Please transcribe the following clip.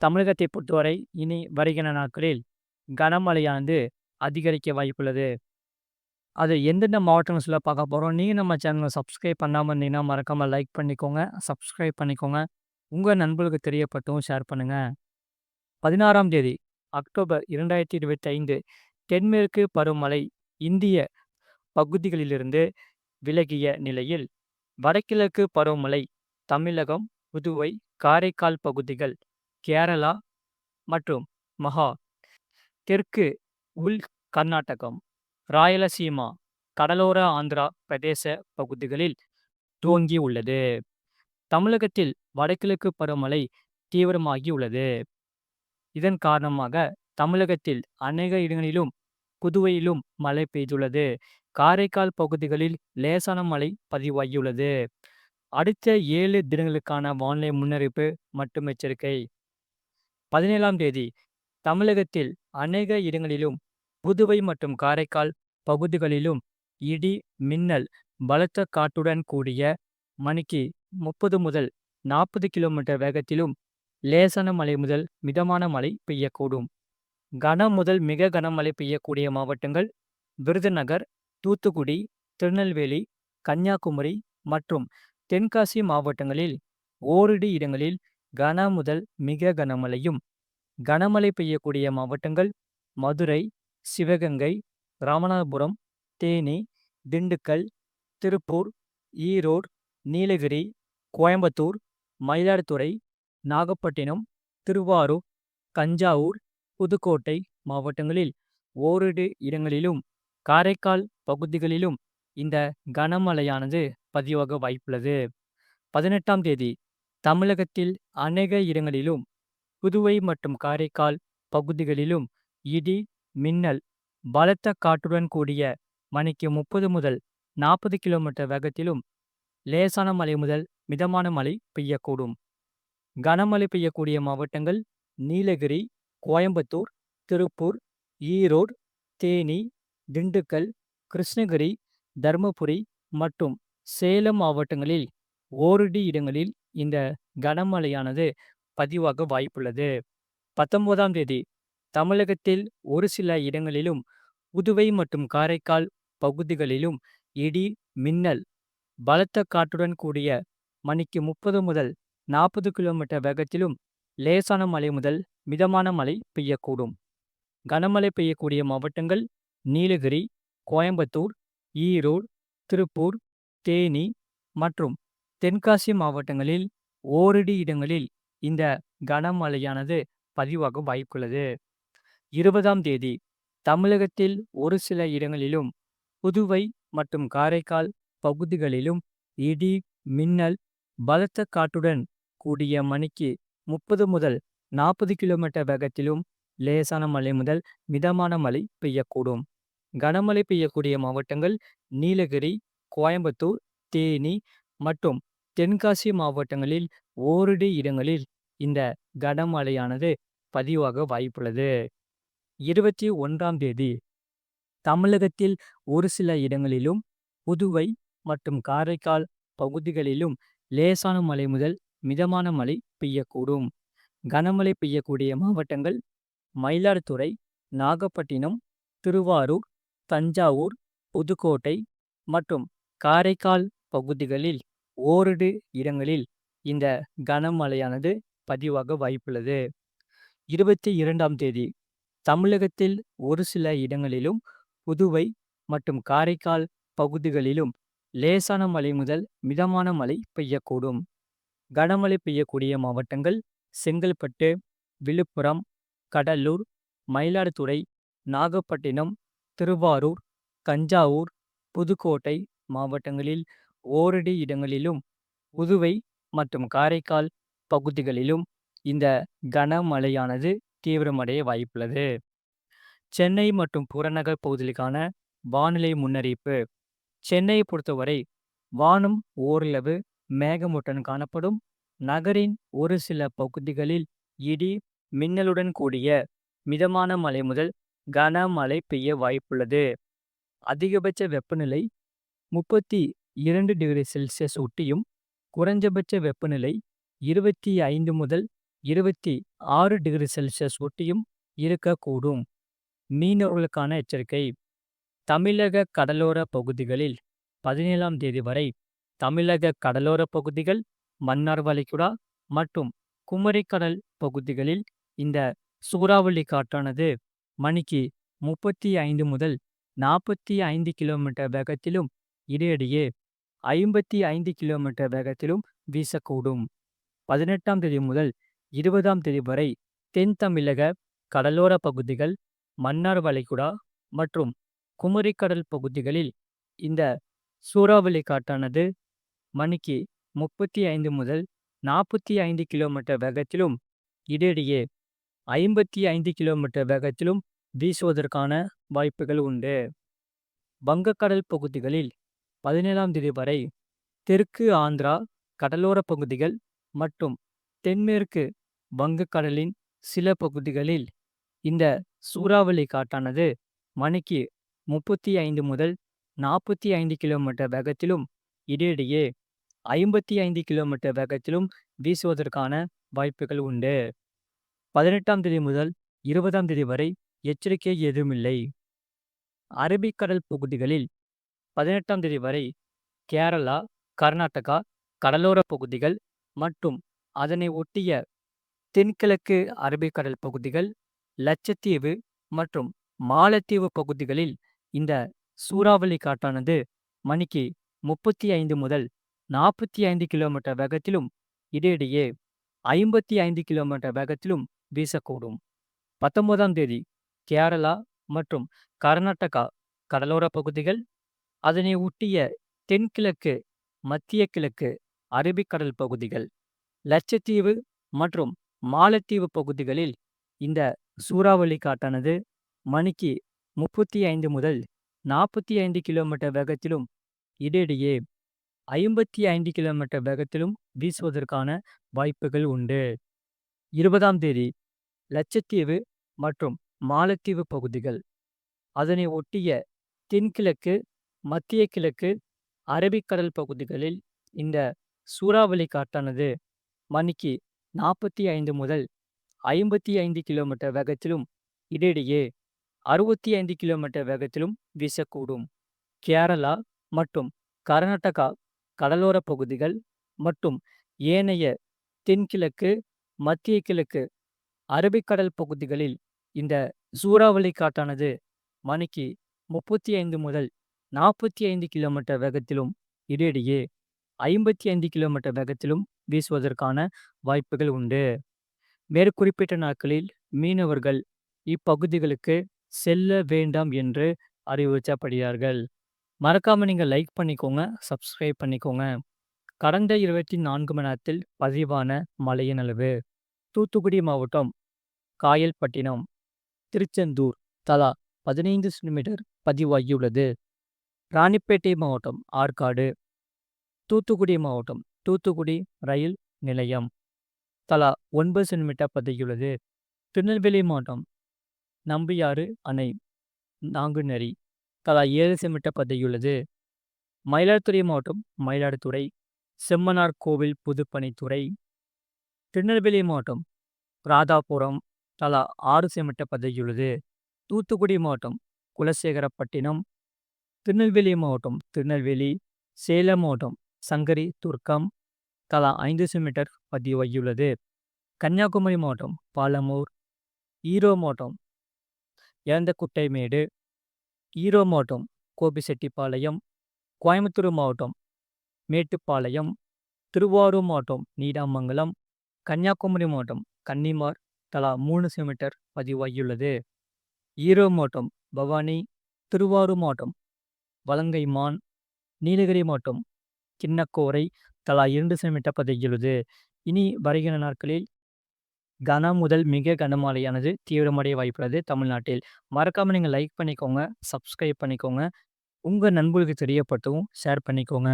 தமிழகத்தை பொறுத்தவரை இனி வருகிற நாட்களில் கனமழையானது அதிகரிக்க வாய்ப்புள்ளது. அது எந்தெந்த மாவட்டங்கள் சொல்ல பார்க்க போகிறோம் நீங்கள் நம்ம சேனலை சப்ஸ்கிரைப் பண்ணாமல் இருந்தீங்கன்னா, மறக்காமல் லைக் பண்ணிக்கோங்க. சப்ஸ்கிரைப் பண்ணிக்கோங்க. உங்கள் நண்பர்களுக்கு தெரியப்பட்டும் ஷேர் பண்ணுங்கள் பதினாறாம் தேதி அக்டோபர் 2025 தென்மேற்கு பருவமழை இந்திய பகுதிகளிலிருந்து விலகிய நிலையில், வடகிழக்கு பருவமழை தமிழகம், புதுவை, காரைக்கால் பகுதிகள், கேரளா மற்றும் மகா. தெற்கு உள் கர்நாடகம், ராயலசீமா, கடலோர ஆந்திரா பிரதேச பகுதிகளில் துவங்கியுள்ளது. தமிழகத்தில் வடகிழக்கு பருவமழை தீவிரமாகியுள்ளது. இதன் காரணமாக தமிழகத்தில் அநேக இடங்களிலும், புதுவையிலும் மழை பெய்துள்ளது. காரைக்கால் பகுதிகளில் லேசான மழை பதிவாகியுள்ளது. அடுத்த ஏழு தினங்களுக்கான வானிலை முன்னறிவிப்பு மற்றும் எச்சரிக்கை. 17ஆம் தேதி தமிழகத்தில் அநேக இடங்களிலும், புதுவை மற்றும் காரைக்கால் பகுதிகளிலும் இடி, மின்னல், பலத்த காட்டுடன் கூடிய மணிக்கு 30 முதல் நாற்பது கிலோமீட்டர் வேகத்திலும் லேசான மழை முதல் மிதமான மழை பெய்யக்கூடும். கன முதல் மிக கனமழை பெய்யக்கூடிய மாவட்டங்கள் விருதுநகர், தூத்துக்குடி, திருநெல்வேலி, கன்னியாகுமரி மற்றும் தென்காசி மாவட்டங்களில் ஓரிரு இடங்களில் கன முதல் மிக கனமழையும், கனமழை பெய்யக்கூடிய மாவட்டங்கள் மதுரை, சிவகங்கை, ராமநாதபுரம், தேனி, திண்டுக்கல், திருப்பூர், ஈரோடு, நீலகிரி, கோயம்புத்தூர், மயிலாடுதுறை, நாகப்பட்டினம், திருவாரூர், தஞ்சாவூர், புதுக்கோட்டை மாவட்டங்களில் ஓரிரு இடங்களிலும், காரைக்கால் பகுதிகளிலும் இந்த கனமழையானது பதிவாக வாய்ப்புள்ளது. 18ஆம் தேதி தமிழகத்தில் அநேக இடங்களிலும், புதுவை மற்றும் காரைக்கால் பகுதிகளிலும் இடி, மின்னல், பலத்த காற்றுடன் கூடிய மணிக்கு 30 முதல் 40 கிலோமீட்டர் வேகத்திலும் லேசான மழை முதல் மிதமான மழை பெய்யக்கூடும். கனமழை பெய்யக்கூடிய மாவட்டங்கள் நீலகிரி, கோயம்புத்தூர், திருப்பூர், ஈரோடு, தேனி, திண்டுக்கல், கிருஷ்ணகிரி, தர்மபுரி மற்றும் சேலம் மாவட்டங்களில் ஓரிரு இடங்களில் இந்த கனமழையானது பதிவாக வாய்ப்புள்ளது. 19ஆம் தேதி தமிழகத்தில் ஒரு சில இடங்களிலும், புதுவை மற்றும் காரைக்கால் பகுதிகளிலும் இடி, மின்னல், பலத்த காற்றுடன் கூடிய மணிக்கு 30 முதல் நாற்பது கிலோமீட்டர் வேகத்திலும் லேசான மழை முதல் மிதமான மழை பெய்யக்கூடும். கனமழை பெய்யக்கூடிய மாவட்டங்கள் நீலகிரி, கோயம்புத்தூர், ஈரோடு, திருப்பூர், தேனி மற்றும் தென்காசி மாவட்டங்களில் ஓரிரு இடங்களில் இந்த கனமழையானது பதிவாக வாய்ப்புள்ளது. 20ஆம் தேதி தமிழகத்தில் ஒரு சில இடங்களிலும், புதுவை மற்றும் காரைக்கால் பகுதிகளிலும் இடி, மின்னல், பலத்த காட்டுடன் கூடிய மணிக்கு 30 முதல் நாற்பது கிலோமீட்டர் வேகத்திலும் லேசான மழை முதல் மிதமான மழை பெய்யக்கூடும். கனமழை பெய்யக்கூடிய மாவட்டங்கள் நீலகிரி, கோயம்புத்தூர், தேனி மற்றும் தென்காசி மாவட்டங்களில் ஓரிரு இடங்களில் இந்த கனமழையானது பதிவாக வாய்ப்புள்ளது. 21ஆம் தேதி தமிழகத்தில் ஒரு சில இடங்களிலும், புதுவை மற்றும் காரைக்கால் பகுதிகளிலும் லேசான மழை முதல் மிதமான மழை பெய்யக்கூடும். கனமழை பெய்யக்கூடிய மாவட்டங்கள் மயிலாடுதுறை, நாகப்பட்டினம், திருவாரூர், தஞ்சாவூர், புதுக்கோட்டை மற்றும் காரைக்கால் பகுதிகளில் ஓரிரு இடங்களில் இந்த கனமழையானது பதிவாக வாய்ப்புள்ளது. 22ஆம் தேதி தமிழகத்தில் ஒரு சில இடங்களிலும், புதுவை மற்றும் காரைக்கால் பகுதிகளிலும் லேசான மழை முதல் மிதமான மழை பெய்யக்கூடும். கனமழை பெய்யக்கூடிய மாவட்டங்கள் செங்கல்பட்டு, விழுப்புரம், கடலூர், மயிலாடுதுறை, நாகப்பட்டினம், திருவாரூர், தஞ்சாவூர், புதுக்கோட்டை மாவட்டங்களில் ஓரிரு இடங்களிலும், புதுவை மற்றும் காரைக்கால் பகுதிகளிலும் இந்த கனமழையானது தீவிரமடைய வாய்ப்புள்ளது. சென்னை மற்றும் புறநகர் பகுதிகளுக்கான வானிலை முன்னறிவிப்பு. சென்னையை பொறுத்தவரை வானம் ஓரளவு மேகமூட்டன் காணப்படும். நகரின் ஒரு சில பகுதிகளில் இடி, மின்னலுடன் கூடிய மிதமான மழை முதல் கனமழை பெய்ய வாய்ப்புள்ளது. அதிகபட்ச வெப்பநிலை முப்பத்தி 32 டிகிரி செல்சியஸ் ஒட்டியும், குறைஞ்சபட்ச வெப்பநிலை 25 முதல் 26 டிகிரி செல்சியஸ் ஒட்டியும் இருக்கக்கூடும். மீனவர்களுக்கான எச்சரிக்கை தமிழக கடலோர பகுதிகளில் 17ஆம் தேதி வரை தமிழக கடலோர பகுதிகள், மன்னார் வளைகுடா மற்றும் குமரிக்கடல் பகுதிகளில் இந்த சூறாவளி காற்றானது மணிக்கு 35 முதல் 45 கிலோமீட்டர் வேகத்திலும், இடையிடையே 55 கிலோமீட்டர் வேகத்திலும் வீசக்கூடும். 18ஆம் தேதி முதல் 20ஆம் தேதி வரை தென் தமிழக கடலோர பகுதிகள், மன்னார் வளைகுடா மற்றும் குமரிக்கடல் பகுதிகளில் இந்த சூறாவளி காற்றானது மணிக்கு 35 முதல் 45 கிலோமீட்டர் வேகத்திலும், இடையிடையே 55 கிலோமீட்டர் வேகத்திலும் வீசுவதற்கான வாய்ப்புகள் உண்டு. வங்கக்கடல் பகுதிகளில் 17ஆம் தேதி வரை தெற்கு ஆந்திரா கடலோர பகுதிகள் மற்றும் தென்மேற்கு வங்கக்கடலின் சில பகுதிகளில் இந்த சூறாவளி காற்றானது மணிக்கு 35 முதல் 45 கிலோமீட்டர் வேகத்திலும், இடையிடையே 55 கிலோமீட்டர் வேகத்திலும் வீசுவதற்கான வாய்ப்புகள் உண்டு. 18ஆம் தேதி முதல் 20ஆம் தேதி வரை எச்சரிக்கை ஏதுமில்லை. அரபிக்கடல் பகுதிகளில் 18ஆம் தேதி வரை கேரளா, கர்நாடகா கடலோர பகுதிகள் மற்றும் அதனை ஒட்டிய தென்கிழக்கு அரபிக்கடல் பகுதிகள், லட்சத்தீவு மற்றும் மாலத்தீவு பகுதிகளில் இந்த சூறாவளி காற்றானது மணிக்கு 35 முதல் 45 கிலோமீட்டர் வேகத்திலும், இடையிடையே 55 கிலோமீட்டர் வேகத்திலும் வீசக்கூடும். 19ஆம் தேதி கேரளா மற்றும் கர்நாடகா கடலோர பகுதிகள், அதனை ஒட்டிய தென்கிழக்கு, மத்திய கிழக்கு அரபிக்கடல் பகுதிகள், லட்சத்தீவு மற்றும் மாலத்தீவு பகுதிகளில் இந்த சூறாவளி காட்டானது மணிக்கு 35 முதல் 45 கிலோமீட்டர் வேகத்திலும், இடையிடையே 55 கிலோமீட்டர் வேகத்திலும் வீசுவதற்கான வாய்ப்புகள் உண்டு. 20ஆம் தேதி லட்சத்தீவு மற்றும் மாலத்தீவு பகுதிகள், அதனை ஒட்டிய தென்கிழக்கு, மத்திய கிழக்கு அரபிக்கடல் பகுதிகளில் இந்த சூறாவளி காற்றானது மணிக்கு 45 முதல் 55 கிலோமீட்டர் வேகத்திலும், இடையிடையே 65 கிலோமீட்டர் வேகத்திலும் வீசக்கூடும். கேரளா மற்றும் கர்நாடகா கடலோர பகுதிகள் மற்றும் ஏனைய தென்கிழக்கு, மத்திய கிழக்கு அரபிக்கடல் பகுதிகளில் இந்த சூறாவளி காற்றானது மணிக்கு 35 முதல் 45 கிலோமீட்டர் வேகத்திலும், இடையிடையே 55 கிலோமீட்டர் வேகத்திலும் வீசுவதற்கான வாய்ப்புகள் உண்டு. மேற்குறிப்பிட்ட நாட்களில் மீனவர்கள் இப்பகுதிகளுக்கு செல்ல வேண்டாம் என்று அறிவுறுத்தப்படுகிறார்கள். மறக்காம நீங்க லைக் பண்ணிக்கோங்க, சப்ஸ்கிரைப் பண்ணிக்கோங்க. கடந்த 24 மணி நேரத்தில் பதிவான மழையின் அளவு தூத்துக்குடி மாவட்டம் காயல்பட்டினம், திருச்செந்தூர் தலா 15 சென்டிமீட்டர் பதிவாகியுள்ளது. ராணிப்பேட்டை மாவட்டம் ஆற்காடு, தூத்துக்குடி மாவட்டம் தூத்துக்குடி ரயில் நிலையம் தலா ஒன்பது சென்டிமீட்டர் பதிவாகியுள்ளது. திருநெல்வேலி மாவட்டம் நம்பியாறு அணை, நாங்குநேரி தலா ஏழு சென்டிமீட்டர் பதிவாகியுள்ளது. மயிலாடுதுறை மாவட்டம் மயிலாடுதுறை, செம்மனார் கோவில் புதுப்பணித்துறை திருநெல்வேலி மாவட்டம் ராதாபுரம் தலா ஆறு சென்டிமீட்டர் பதிவாகியுள்ளது. தூத்துக்குடி மாவட்டம் குலசேகரப்பட்டினம், திருநெல்வேலி மாவட்டம் திருநெல்வேலி, சேலம் மாவட்டம் சங்கரி துர்க்கம் தலா ஐந்து சென்டிமீட்டர் பதிவாகியுள்ளது. கன்னியாகுமரி மாவட்டம் பாலமூர், ஈரோ மாவட்டம் எலந்தக்குட்டைமேடு, ஈரோ மாவட்டம் கோபிசெட்டிப்பாளையம், கோயம்புத்தூர் மாவட்டம் மேட்டுப்பாளையம், திருவாரூர் மாவட்டம் நீடாமங்கலம், கன்னியாகுமரி மாவட்டம் கன்னிமார் தலா மூணு சென்டிமீட்டர் பதிவாகியுள்ளது. ஈரோடு மாவட்டம் பவானி, திருவாரூர் மாவட்டம் வலங்கைமான், நீலகிரி மாவட்டம் கிண்ணக்கோரை தலா இரண்டு சென்டிமீட்டர் பதிகிறது இனி வருகிற நாட்களில் கன முதல் மிக கனமழையானது தீவிரமடைய வாய்ப்புள்ளது தமிழ்நாட்டில். மறக்காமல் நீங்கள் லைக் பண்ணிக்கோங்க, சப்ஸ்கிரைப் பண்ணிக்கோங்க. உங்கள் நண்பர்களுக்கு தெரியப்படுத்தவும் ஷேர் பண்ணிக்கோங்க.